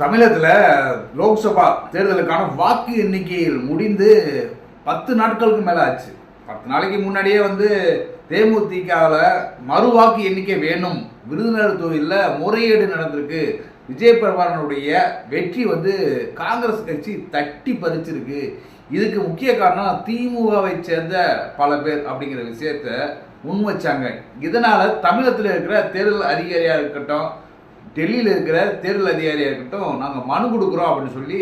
தமிழகத்தில் லோக்சபா தேர்தலுக்கான வாக்கு எண்ணிக்கையில் முடிந்து பத்து நாட்களுக்கு மேலே ஆச்சு. பத்து நாளைக்கு முன்னாடியே வந்து தேமுதிகவில் மறு வாக்கு எண்ணிக்கை வேணும். விருதுநகர் தொகுதியில் முறையீடு நடந்திருக்கு. விஜய் பிரபாரனுடைய வெற்றி வந்து காங்கிரஸ் கட்சி தட்டி பறிச்சிருக்கு. இதுக்கு முக்கிய காரணம் திமுகவை சேர்ந்த பல பேர் அப்படிங்கிற விஷயத்த முன் வச்சாங்க. இதனால் தமிழகத்தில் இருக்கிற தேர்தல் அதிகாரியாக இருக்கட்டும் டெல்லியில் இருக்கிற தேர்தல் அதிகாரியாக இருக்கட்டும் நாங்கள் மனு கொடுக்குறோம் அப்படின்னு சொல்லி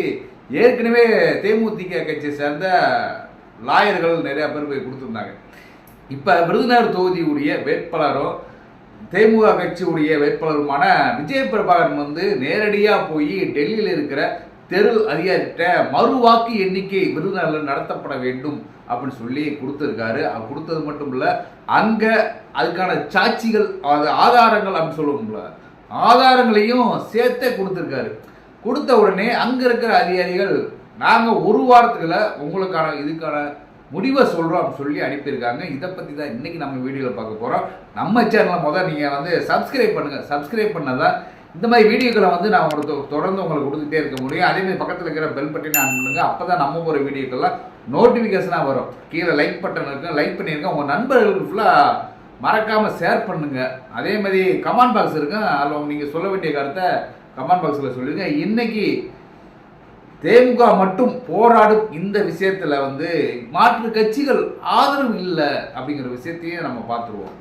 ஏற்கனவே தேமுதிக கட்சியை சேர்ந்த லாயர்கள் நிறையா பேர் போய் கொடுத்துருந்தாங்க. இப்போ விருதுநகர் தொகுதியுடைய வேட்பாளரும் தேமுக கட்சியுடைய வேட்பாளருமான விஜய் பிரபாகரன் வந்து நேரடியாக போய் டெல்லியில் இருக்கிற தெரு அதிகாரிகிட்ட மறு வாக்கு எண்ணிக்கை விருதுநகரில் நடத்தப்பட வேண்டும் அப்படின்னு சொல்லி கொடுத்துருக்காரு. அவர் கொடுத்தது மட்டும் இல்லை அங்கே அதுக்கான சாட்சிகள் அது ஆதாரங்கள் அப்படின்னு சொல்லுவோம்ல ஆதாரங்களையும் சேர்த்தே கொடுத்துருக்காரு. கொடுத்த உடனே அங்கே இருக்கிற அதிகாரிகள் நாங்கள் ஒரு வாரத்துக்குள்ள உங்களுக்கான இதுக்கான முடிவை சொல்கிறோம் அப்படின்னு சொல்லி அனுப்பியிருக்காங்க. இதை பற்றி தான் இன்றைக்கி நம்ம வீடியோவில் பார்க்க போகிறோம் நம்ம சேனலை முதல் நீங்கள் வந்து சப்ஸ்கிரைப் பண்ணுங்கள் சப்ஸ்கிரைப் பண்ணால் தான் இந்த மாதிரி வீடியோக்களை வந்து நான் உங்களுக்கு தொடர்ந்து உங்களுக்கு கொடுத்துட்டே இருக்க முடியும். அதேமாதிரி பக்கத்தில் இருக்கிற பெல் பட்டனை ஆன் பண்ணுங்கள் அப்போ தான் நம்ம போகிற வீடியோக்கெல்லாம் நோட்டிஃபிகேஷனாக வரும். கீழே லைக் பட்டன் இருக்கு லைக் பண்ணியிருக்கேன் உங்கள் நண்பர்களுக்கு ஃபுல்லாக மறக்காமல் ஷேர் பண்ணுங்க. அதே மாதிரி கமெண்ட் பாக்ஸ் இருக்கு. அதில் நீங்கள் சொல்ல வேண்டிய கருத்தை கமெண்ட் பாக்ஸில் சொல்லிடுங்க இன்னைக்கு தேமுக மட்டும் போராடும் இந்த விஷயத்தில் வந்து மாற்று கட்சிகள் ஆதரவு இல்லை அப்படிங்கிற விஷயத்தையும் நம்ம பார்த்துருவோம்.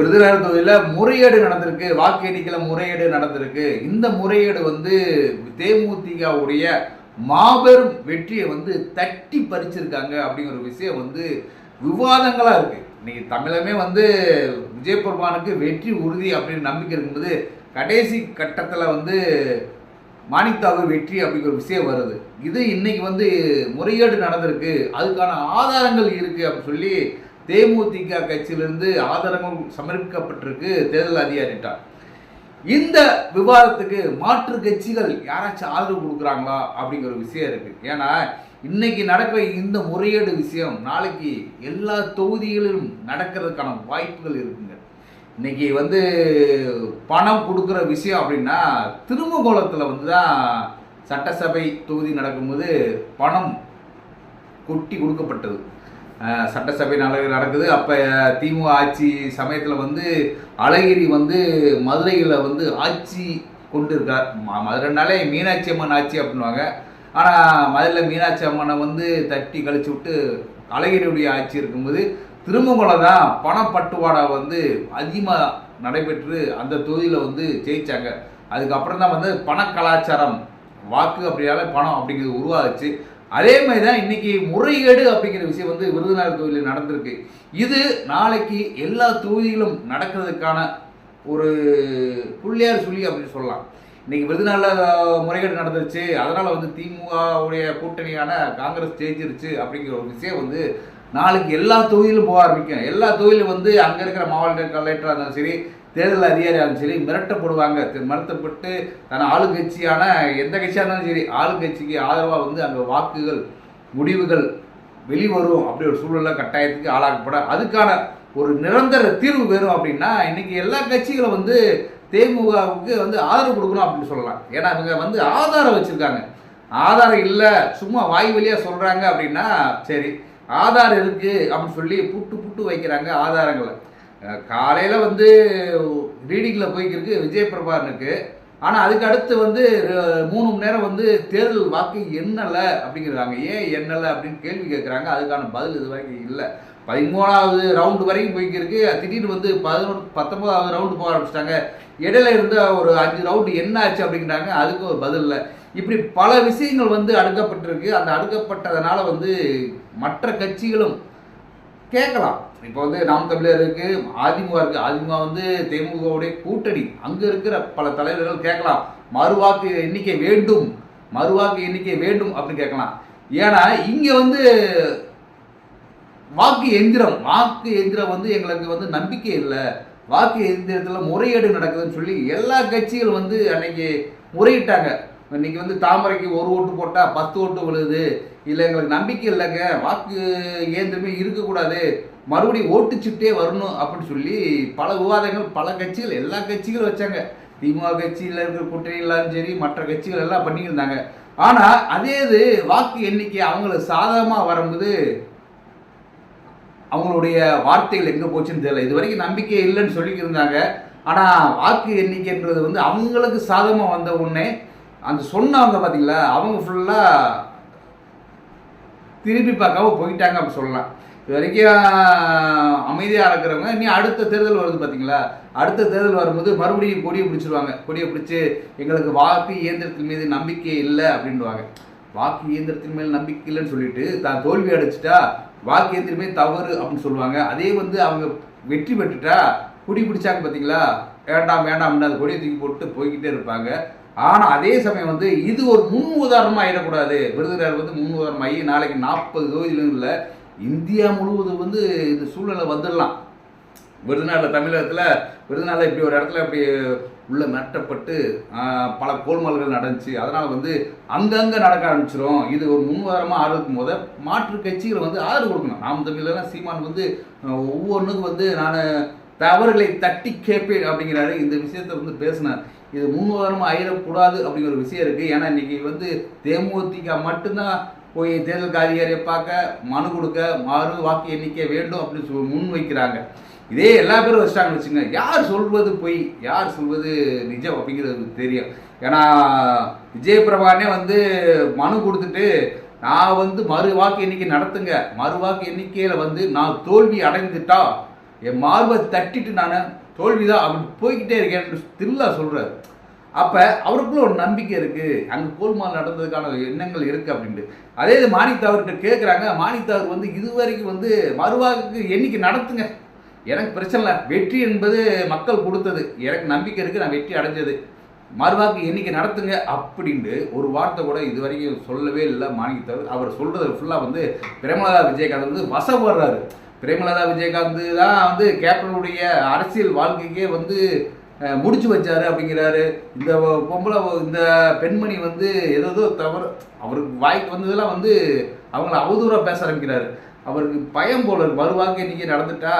விருதுநகர் தொகுதியில் முறையீடு நடந்திருக்கு. வாக்கு எண்ணிக்கையில் முறையீடு நடந்திருக்கு. இந்த முறையீடு வந்து தேமுதிகவுடைய மாபெரும் வெற்றியை வந்து தட்டி பறிச்சிருக்காங்க அப்படிங்கிற ஒரு விஷயம் வந்து விவாதங்களாக இருக்கு. இன்னைக்கு தமிழமே வந்து விஜய் பெருமானுக்கு வெற்றி உறுதி அப்படின்னு நம்பிக்கை இருக்கும்போது கடைசி கட்டத்தில் வந்து மாணிக்தாவு வெற்றி அப்படிங்கிற ஒரு விஷயம் வருது. இது இன்னைக்கு வந்து முறையீடு நடந்திருக்கு. அதுக்கான ஆதாரங்கள் இருக்கு அப்படின்னு சொல்லி தேமுதிக கட்சியிலிருந்து ஆதாரங்கள் சமர்ப்பிக்கப்பட்டிருக்கு. தேர்தல் அதிகாரிட்டார் இந்த விவாதத்துக்கு மாற்று கட்சிகள் யாராச்சும் ஆதரவு கொடுக்குறாங்களா அப்படிங்கிற ஒரு விஷயம் இருக்கு. ஏன்னா இன்னைக்கு நடக்கிற இந்த முறையீடு விஷயம் நாளைக்கு எல்லா தொகுதிகளிலும் நடக்கிறதுக்கான வாய்ப்புகள் இருக்குங்க. இன்னைக்கு வந்து பணம் கொடுக்குற விஷயம் அப்படின்னா திருமகோலத்தில் வந்து தான் சட்டசபை தொகுதி நடக்கும்போது பணம் கொட்டி கொடுக்கப்பட்டது. சட்டசபை நட நடக்குது. அப்போ திமுக ஆட்சி சமயத்தில் வந்து அழகிரி வந்து மதுரையில் வந்து ஆட்சி கொண்டு இருக்கார் மதுரைனாலே மீனாட்சி அம்மன் ஆட்சி அப்படின்வாங்க ஆனால் மதுரையில் மீனாட்சி அம்மனை வந்து தட்டி கழிச்சு விட்டு அழகிரியுடைய ஆட்சி இருக்கும்போது திருமங்கலம் தான் பணப்பட்டுவாடா வந்து அதிகமாக நடைபெற்று அந்த தொகுதியில் வந்து ஜெயித்தாங்க அதுக்கப்புறம் தான் வந்து பண கலாச்சாரம் வாக்கு அப்படியால பணம் அப்படிங்கிறது உருவாச்சு. அதே மாதிரி தான் இன்னைக்கு முறைகேடு அப்படிங்கிற விஷயம் வந்து விருதுநகர் தொகுதியில் நடந்திருக்கு. இது நாளைக்கு எல்லா தொகுதிகளும் நடக்கிறதுக்கான ஒரு புள்ளியார் சொல்லி அப்படின்னு சொல்லலாம். இன்னைக்கு விருதுநகரில் முறைகேடு நடந்துருச்சு. அதனால வந்து திமுகவுடைய கூட்டணியான காங்கிரஸ் ஜெயிச்சிருச்சு அப்படிங்கிற ஒரு விஷயம் வந்து நாளைக்கு எல்லா தொகுதியிலும் போக ஆரம்பிக்கும். எல்லா தொகுதியிலும் வந்து அங்கே இருக்கிற மாவட்ட கலெக்டராக இருந்தாலும் சரி தேர்தல் அதிகாரியாலும் சரி மிரட்டப்படுவாங்க. மிரட்டப்பட்டு தன் ஆளுங்கட்சியான எந்த கட்சியாக இருந்தாலும் சரி ஆளுங்கட்சிக்கு ஆதரவாக வந்து அங்கே வாக்குகள் முடிவுகள் வெளிவரும் அப்படி ஒரு சூழ்நிலை கட்டாயத்துக்கு ஆளாக்கப்பட அதுக்கான ஒரு நிரந்தர தீர்வு வேணும் அப்படின்னா இன்னைக்கு எல்லா கட்சிகளும் வந்து தேமுகவுக்கு வந்து ஆதரவு கொடுக்கணும் அப்படின்னு சொல்லலாம். ஏன்னா இவங்க வந்து ஆதாரம் வச்சுருக்காங்க. ஆதாரம் இல்லை சும்மா வாய் வழியாக சொல்கிறாங்க அப்படின்னா சரி ஆதாரம் இருக்குது அப்படின்னு சொல்லி புட்டு புட்டு வைக்கிறாங்க ஆதாரங்களை. காலையில் வந்து ரீடிங்கில் போய்க்கிருக்கு விஜய் பிரபாகரனுக்கு. ஆனால் அதுக்கு அடுத்து வந்து மூணு மணி நேரம் வந்து தேர்தல் வாக்கு எண்ணலை அப்படிங்கிறாங்க. ஏன் எண்ணலை அப்படின்னு கேள்வி கேட்குறாங்க அதுக்கான பதில் இது வரைக்கும் இல்லை. பதிமூணாவது ரவுண்டு வரைக்கும் போய்க்கிருக்கு. திடீர்னு வந்து பதினொன்று பத்தொன்பதாவது ரவுண்டு போக ஆரம்பிச்சிட்டாங்க. இடையில இருந்த ஒரு அஞ்சு ரவுண்டு என்ன ஆச்சு அப்படிங்கிறாங்க. அதுக்கு ஒரு பதில் இல்லை. இப்படி பல விஷயங்கள் வந்து அடுக்கப்பட்டிருக்கு. அந்த அடுக்கப்பட்டதுனால வந்து மற்ற கட்சிகளும் கேட்கலாம். இப்போ வந்து நாம் தமிழர் இருக்கு அதிமுக இருக்கு அதிமுக வந்து தேமுகவுடைய கூட்டணி. அங்க இருக்கிற பல தலைவர்கள் கேட்கலாம். மறுவாக்கு எண்ணிக்கை வேண்டும். மறுவாக்கு எண்ணிக்கை வேண்டும் அப்படின்னு கேட்கலாம். ஏன்னா இங்க வந்து வாக்கு எந்திரம் வாக்கு எந்திரம் வந்து எங்களுக்கு வந்து நம்பிக்கை இல்லை. வாக்கு எந்திரத்தில் முறையீடு நடக்குதுன்னு சொல்லி எல்லா கட்சிகள் வந்து அன்னைக்கு முறையிட்டாங்க. இன்னைக்கு வந்து தாமரைக்கு ஒரு ஓட்டு போட்டால் பத்து ஓட்டு விழுது. இல்லை எங்களுக்கு நம்பிக்கை இல்லைங்க. வாக்கு இயந்திரமே இருக்கக்கூடாது. மறுபடியும் ஓட்டுச்சுட்டே வரணும் அப்படின்னு சொல்லி பல விவாதங்கள் பல கட்சிகள் எல்லா கட்சிகளும் வச்சாங்க. திமுக கட்சியில் இருக்கிற கூட்டணிகளாலும் சரி மற்ற கட்சிகள் எல்லாம் பண்ணியிருந்தாங்க ஆனால் அதே இது வாக்கு எண்ணிக்கை அவங்களுக்கு சாதகமாக வரும்போது அவங்களுடைய வார்த்தைகள் எங்கே போச்சுன்னு தெரியல. இது வரைக்கும் நம்பிக்கை இல்லைன்னு சொல்லியிருந்தாங்க ஆனால் வாக்கு எண்ணிக்கைன்றது வந்து அவங்களுக்கு சாதகமாக வந்த உடனே அந்த சொன்னவங்க பார்த்தீங்களா அவங்க ஃபுல்லாக திருப்பி பார்க்காம போயிட்டாங்க அப்படி சொல்லலாம். இது வரைக்கும் அமைதியாக இருக்கிறவங்க இனி அடுத்த தேர்தல் வருது பார்த்தீங்களா அடுத்த தேர்தல் வரும்போது மறுபடியும் கொடியை பிடிச்சிருவாங்க. கொடியை பிடிச்சி எங்களுக்கு வாக்கு இயந்திரத்தின் மீது நம்பிக்கை இல்லை அப்படின்வாங்க வாக்கு இயந்திரத்தின் மேல் நம்பிக்கை இல்லைன்னு சொல்லிட்டு தான் தோல்வி அடைச்சிட்டா வாக்கு இயந்திரமே தவறு அப்படின்னு சொல்லுவாங்க. அதே வந்து அவங்க வெற்றி பெற்றுட்டா குடி பிடிச்சாங்க பார்த்தீங்களா வேண்டாம் வேண்டாம்னு அந்த கொடியை தூக்கி போட்டு போய்கிட்டே இருப்பாங்க. ஆனால் அதே சமயம் வந்து இது ஒரு முன் உதாரணமாக ஆயிடக்கூடாது. விருதுநகர் வந்து முன் உதாரணமாகி நாளைக்கு நாற்பது தொகுதியிலும் இல்லை இந்தியா முழுவதும் வந்து இந்த சூழ்நிலை வந்துடலாம். விருதுநாளில் தமிழகத்தில் விருதுநாளில் இப்படி ஒரு இடத்துல இப்படி உள்ள மிரட்டப்பட்டு பல கோல்மால்கள் நடந்துச்சு. அதனால் வந்து அங்கங்கே நடக்க ஆரம்பிச்சிடும் இது ஒரு முன்வாரமாக ஆதரவுக்கும் போத மாற்று கட்சிகளை வந்து ஆதரவு கொடுக்கணும். நாம் தமிழெல்லாம் சீமான் வந்து ஒவ்வொன்றுக்கும் வந்து நான் தவறுகளை தட்டி கேட்பேன் அப்படிங்கிறாரு. இந்த விஷயத்தை வந்து பேசினார். இது முன்னுதாரணமாக ஆயிடக்கூடாது அப்படிங்கிற ஒரு விஷயம் இருக்குது ஏன்னா இன்னைக்கு வந்து தேமுதிக மட்டும்தான் போய் தேர்தல் அதிகாரியை பார்க்க மனு கொடுக்க மறு வாக்கு எண்ணிக்கை வேண்டும் அப்படின்னு சொல்லி முன் வைக்கிறாங்க. இதே எல்லா பேரும் வச்சிட்டாங்கன்னு வச்சுங்க யார் சொல்வது பொய்? யார் சொல்வது நிஜம் அப்படிங்கிறது தெரியும். ஏன்னா விஜயபிரபானே வந்து மனு கொடுத்துட்டு நான் வந்து மறு வாக்கு எண்ணிக்கை நடத்துங்க. மறு வாக்கு எண்ணிக்கையில் வந்து நான் தோல்வி அடைந்துட்டா என் மார்பை தட்டிட்டு நான் தோல்விதான் அப்படின்னு போய்கிட்டே இருக்கேன் தில்லா சொல்கிறாரு அப்போ அவருக்குள்ள ஒரு நம்பிக்கை இருக்குது அங்கே கோல்மால் நடந்ததுக்கான எண்ணங்கள் இருக்குது அப்படின்ட்டு. அதே இது மாணித்தாவர்கிட்ட கேட்குறாங்க மாணித்தாவர் வந்து இதுவரைக்கும் வந்து மறுவாக்கு எண்ணிக்கை நடத்துங்க. எனக்கு பிரச்சனை இல்லை. வெற்றி என்பது மக்கள் கொடுத்தது. எனக்கு நம்பிக்கை இருக்குது நான் வெற்றி அடைஞ்சது. மறுவாக்கு எண்ணிக்கை நடத்துங்க அப்படின்ட்டு ஒரு வார்த்தை கூட இது வரைக்கும் சொல்லவே இல்லை மாணிக்கத்தவர் அவர் சொல்கிறது ஃபுல்லாக வந்து பிரேமலதா விஜயகாந்த் வந்து வசப்படுறாரு. பிரேமலதா விஜயகாந்த் தான் வந்து கேப்டனுடைய அரசியல் வாழ்க்கைக்கே வந்து முடிச்சு வச்சாரு அப்படிங்கிறாரு. இந்த பொம்பளை இந்த பெண்மணி வந்து ஏதோ தவறு அவருக்கு வாய்க்கு வந்ததெல்லாம் வந்து அவங்கள அவதூறாக பேச ஆரம்பிக்கிறாரு. அவருக்கு பயம் போல இருக்கு. இன்னைக்கு நடந்துட்டா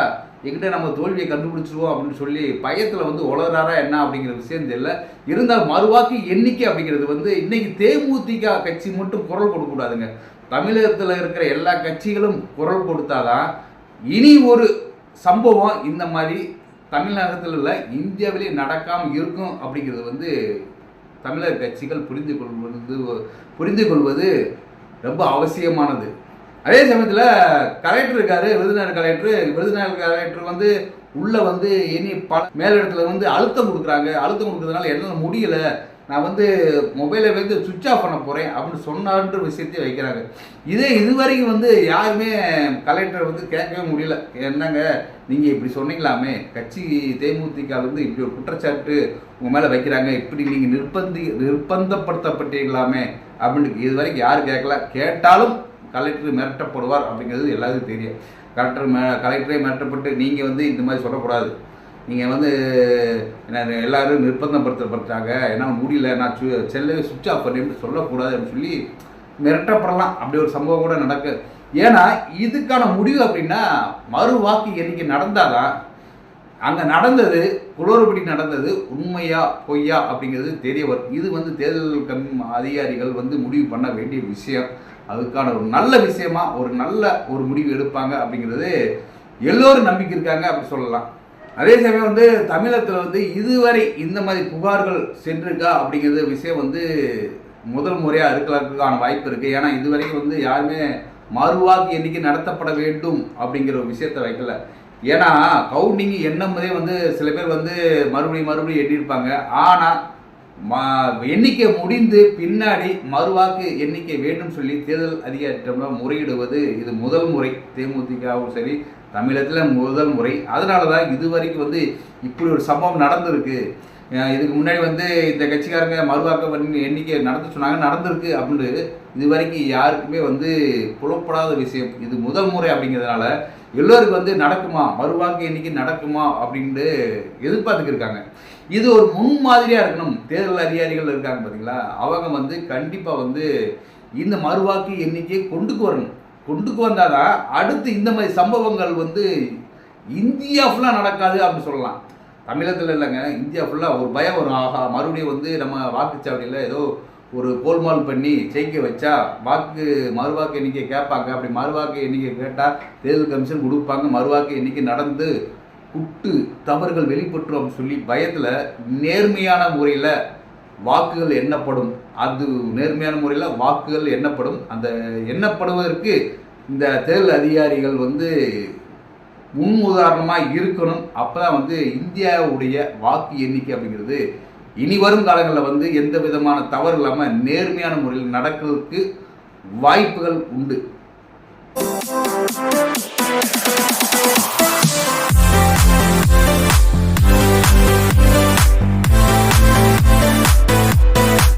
எங்கிட்ட நம்ம தோல்வியை கண்டுபிடிச்சிருவோம் அப்படின்னு சொல்லி பயத்தில் வந்து உளறாரா என்ன அப்படிங்கிற விஷயம் தெரியல. இருந்தால் மறுவாக்கு எண்ணிக்கை அப்படிங்கிறது வந்து இன்னைக்கு தேமுதிக கட்சி மட்டும் குரல் கொடுக்கக்கூடாதுங்க. தமிழகத்தில் இருக்கிற எல்லா கட்சிகளும் குரல் கொடுத்தாதான் இனி ஒரு சம்பவம் இந்த மாதிரி தமிழகத்தில் உள்ள இந்தியாவிலே நடக்காமல் இருக்கும் அப்படிங்கிறது வந்து தமிழக கட்சிகள் புரிந்து கொள்வது புரிந்து கொள்வது ரொம்ப அவசியமானது. அதே சமயத்தில் கலெக்டர் இருக்காரு விருதுநகர் கலெக்டர் விருதுநகர் கலெக்டர் வந்து உள்ளே வந்து இனி பல மேலிடத்துல வந்து அழுத்தம் கொடுக்குறாங்க. அழுத்தம் கொடுக்கறதுனால என்னால் முடியல. நான் வந்து மொபைலை வந்து சுவிட்ச் ஆஃப் பண்ண போகிறேன் அப்படின்னு சொன்னான்ற விஷயத்தையும் வைக்கிறாங்க. இதே இதுவரைக்கும் வந்து யாருமே கலெக்டர் வந்து கேட்கவே முடியல. என்னங்க நீங்கள் இப்படி சொன்னீங்களாமே? கட்சி தேமுதிக வந்து இப்படி ஒரு குற்றச்சாட்டு உங்கள் மேலே வைக்கிறாங்க. இப்படி நீங்கள் நிர்பந்தி நிர்பந்தப்படுத்தப்பட்டீங்களாமே? அப்படின்னு இது வரைக்கும் யாரும் கேட்கல. கேட்டாலும் கலெக்டர் மிரட்டப்படுவார் அப்படிங்கிறது எல்லாத்துக்கும் தெரியும். கலெக்டர் மே கலெக்டரே மிரட்டப்பட்டு நீங்கள் வந்து இந்த மாதிரி சொல்லக்கூடாது. நீங்கள் வந்து என்ன எல்லாரும் நிர்பந்தப்படுத்தப்பட்டாங்க. ஏன்னா முடியல நான் சு செல்லவே சுவிட்ச் ஆஃப் பண்ணிட்டு சொல்லக்கூடாது அப்படின்னு சொல்லி மிரட்டப்படலாம். அப்படி ஒரு சம்பவம் கூட நடக்கு. ஏன்னா இதுக்கான முடிவு அப்படின்னா மறு வாக்கு எண்ணிக்கை நடந்தாதான் அங்கே நடந்தது குளறுபடி நடந்தது உண்மையா பொய்யா அப்படிங்கிறது தெரிய வரும். இது வந்து தேர்தல் கம் அதிகாரிகள் வந்து முடிவு பண்ண வேண்டிய விஷயம். அதுக்கான ஒரு நல்ல விஷயமா ஒரு நல்ல ஒரு முடிவு எடுப்பாங்க அப்படிங்கிறது எல்லோரும் நம்பிக்கை இருக்காங்க அப்படி சொல்லலாம். அதே சமயம் வந்து தமிழகத்தில் வந்து இதுவரை இந்த மாதிரி புகார்கள் சென்றிருக்கா அப்படிங்கிறது விஷயம் வந்து முதல் முறையாக இருக்கிறதுக்கான வாய்ப்பு இருக்குது ஏன்னா இதுவரைக்கும் வந்து யாருமே மறுவாக்கு எண்ணிக்கை நடத்தப்பட வேண்டும் அப்படிங்கிற ஒரு விஷயத்தை வைக்கல. ஏன்னா கவுண்டிங் எண்ணும்போதே வந்து சில பேர் வந்து மறுபடியும் மறுபடியும் எண்ணியிருப்பாங்க. ஆனால் ம எண்ணிக்கை முடிந்து பின்னாடி மறுவாக்கு எண்ணிக்கை வேண்டும் சொல்லி தேர்தல் அதிகாரியிடம் முறையிடுவது இது முதல் முறை. தேமுதிகவும் சரி தமிழகத்தில் முதல் முறை. அதனால தான் இது வரைக்கும் வந்து இப்படி ஒரு சம்பவம் நடந்திருக்கு. இதுக்கு முன்னாடி வந்து இந்த கட்சிக்காரங்க மறுவாக்க எண்ணிக்கை நடந்து சொன்னாங்க நடந்திருக்கு அப்படின்னு. இது வரைக்கும் யாருக்குமே வந்து புலப்படாத விஷயம். இது முதல் முறை அப்படிங்கிறதுனால எல்லோருக்கும் வந்து நடக்குமா? மறுவாக்கு எண்ணிக்கை நடக்குமா? அப்படின்ட்டு எதிர்பார்த்துக்கு இருக்காங்க. இது ஒரு முன்மாதிரியாக இருக்கணும். தேர்தல் அதிகாரிகள் இருக்காங்க பார்த்தீங்களா அவங்க வந்து கண்டிப்பாக வந்து இந்த மறுவாக்கு எண்ணிக்கையை கொண்டுக்கு வரணும். கொண்டுக்கு வந்தாதான் அடுத்து இந்த மாதிரி சம்பவங்கள் வந்து இந்தியா ஃபுல்லாக நடக்காது அப்படின்னு சொல்லலாம். தமிழகத்தில் இல்லைங்க இந்தியா ஃபுல்லாக ஒரு பயம் வரும். ஆகா மறுபடியும் வந்து நம்ம வாக்குச்சாவடியில் ஏதோ ஒரு கோல்மால் பண்ணி ஜெயிக்க வச்சா வாக்கு மறுவாக்கு எண்ணிக்கை கேட்பாங்க. அப்படி மறுவாக்கு எண்ணிக்கை கேட்டால் தேர்தல் கமிஷன் கொடுப்பாங்க. மறுவாக்கு எண்ணிக்கை நடந்து குட்டு தவறுகள் வெளிப்பட்டுரும் அப்படின்னு சொல்லி பயத்தில் நேர்மையான முறையில் வாக்குகள் எண்ணப்படும். அது நேர்மையான முறையில் வாக்குகள் எண்ணப்படும். அந்த எண்ணப்படுவதற்கு இந்த தேர்தல் அதிகாரிகள் வந்து முன் உதாரணமாக இருக்கணும். அப்போ தான் வந்து இந்தியாவுடைய வாக்கு எண்ணிக்கை அப்படிங்கிறது இனி வரும் காலங்களில் வந்து எந்த விதமான தவறு இல்லாமல் நேர்மையான முறையில் நடக்கிறதுக்கு வாய்ப்புகள் உண்டு.